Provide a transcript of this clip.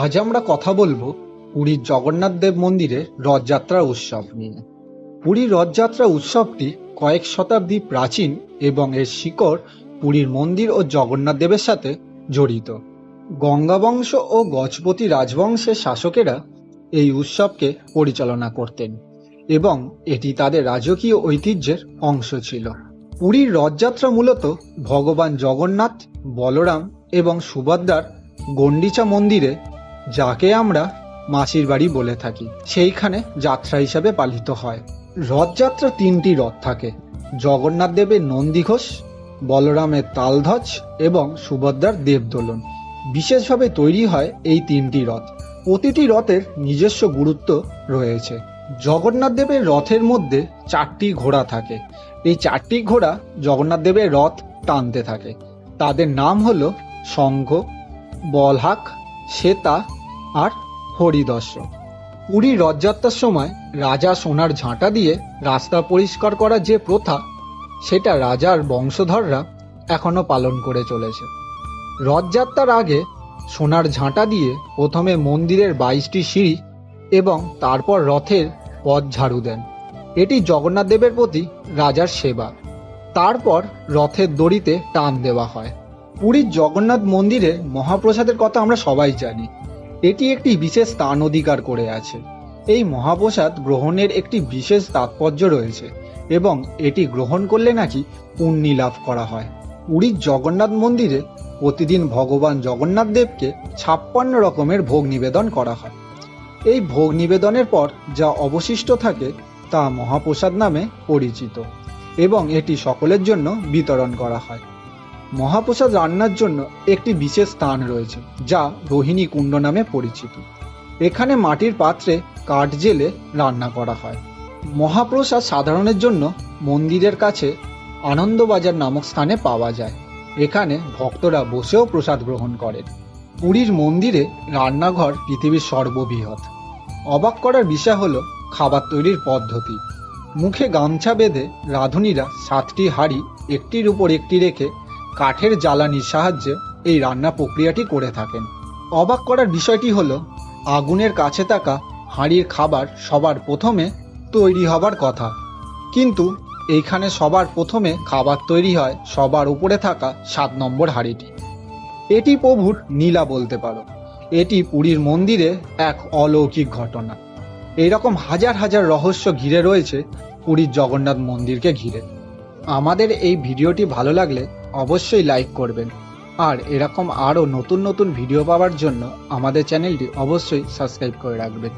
আজ আমরা কথা বলব পুরীর জগন্নাথ দেব মন্দিরের রথযাত্রা উৎসব নিয়ে। পুরীর রথযাত্রা উৎসবটি কয়েক শতাব্দী প্রাচীন এবং এর শিকড় পুরীর মন্দির ও জগন্নাথ দেবের সাথে জড়িত। গঙ্গাবংশ ও গজপতি রাজবংশের শাসকেরা এই উৎসবকে পরিচালনা করতেন এবং এটি তাদের রাজকীয় ঐতিহ্যের অংশ ছিল। পুরীর রথযাত্রা মূলত ভগবান জগন্নাথ, বলরাম এবং সুভদ্রার গন্ডিচা মন্দিরে যাকে আমরা মাসির বাড়ি বলে থাকি, সেইখানে যাত্রা হিসাবে পালিত হয়। রথযাত্রা তিনটি রথ থাকে, জগন্নাথ দেবের নন্দীঘোষ বলরামের তালধ্বজ এবং সুভদ্রার দেবদোলন। বিশেষভাবে তৈরি হয় এই তিনটি রথ। প্রতিটি রথের নিজস্ব গুরুত্ব রয়েছে। জগন্নাথ দেবের রথের মধ্যে চারটি ঘোড়া থাকে। এই চারটি ঘোড়া জগন্নাথ দেবের রথ টানতে থাকে। তাদের নাম হলো শঙ্খ, বলহাক শ্বেতা আর হরিদর্শ পুরী রথযাত্রার সময় রাজা সোনার ঝাঁটা দিয়ে রাস্তা পরিষ্কার করার যে প্রথা, সেটা রাজার বংশধররা এখনও পালন করে চলেছে। রথযাত্রার আগে সোনার ঝাঁটা দিয়ে প্রথমে মন্দিরের বাইশটি সিঁড়ি এবং তারপর রথের পথ ঝাড়ু দেন। এটি জগন্নাথ দেবের প্রতি রাজার সেবা। তারপর রথের দড়িতে টান দেওয়া হয়। পুরীর জগন্নাথ মন্দিরে মহাপ্রসাদের কথা আমরা সবাই জানি। এটি একটি বিশেষ স্থান অধিকার করে আছে। এই মহাপ্রসাদ গ্রহণের একটি বিশেষ তাৎপর্য রয়েছে এবং এটি গ্রহণ করলে নাকি পুণ্যি লাভ করা হয়। পুরীর জগন্নাথ মন্দিরে প্রতিদিন ভগবান জগন্নাথ দেবকে ছাপ্পান্ন রকমের ভোগ নিবেদন করা হয়। এই ভোগ নিবেদনের পর যা অবশিষ্ট থাকে তা মহাপ্রসাদ নামে পরিচিত এবং এটি সকলের জন্য বিতরণ করা হয়। মহাপ্রসাদ রান্নার জন্য একটি বিশেষ স্থান রয়েছে, যা রোহিণী কুণ্ড নামে পরিচিত। এখানে মাটির পাত্রে কাঠ জেলে রান্না করা হয়। মহাপ্রসাদ সাধারণের জন্য মন্দিরের কাছে আনন্দবাজার নামক স্থানে পাওয়া যায়। এখানে ভক্তরা বসেও প্রসাদ গ্রহণ করেন। পুরীর মন্দিরে রান্নাঘর পৃথিবীর সর্ববৃহৎ। অবাক করার বিষয় হলো খাবার তৈরির পদ্ধতি। মুখে গামছা বেঁধে রাঁধুনিরা সাতটি হাঁড়ি একটির উপর একটি রেখে কাঠের জ্বালানির সাহায্যে এই রান্না প্রক্রিয়াটি করে থাকেন। অবাক করার বিষয়টি হলো, আগুনের কাছে থাকা হাঁড়ির খাবার সবার প্রথমে তৈরি হবার কথা। কিন্তু এইখানে সবার প্রথমে খাবার তৈরি হয় সবার উপরে থাকা সাত নম্বর হাঁড়িটি। এটি প্রভুর নীলা বলতে পারো। এটি পুরীর মন্দিরে এক অলৌকিক ঘটনা। এইরকম হাজার হাজার রহস্য ঘিরে রয়েছে পুরীর জগন্নাথ মন্দিরকে ঘিরে। আমাদের এই ভিডিওটি ভালো লাগলে অবশ্যই লাইক করবেন। আর এরকম আরও নতুন নতুন ভিডিও পাওয়ার জন্য আমাদের চ্যানেলটি অবশ্যই সাবস্ক্রাইব করে রাখবেন।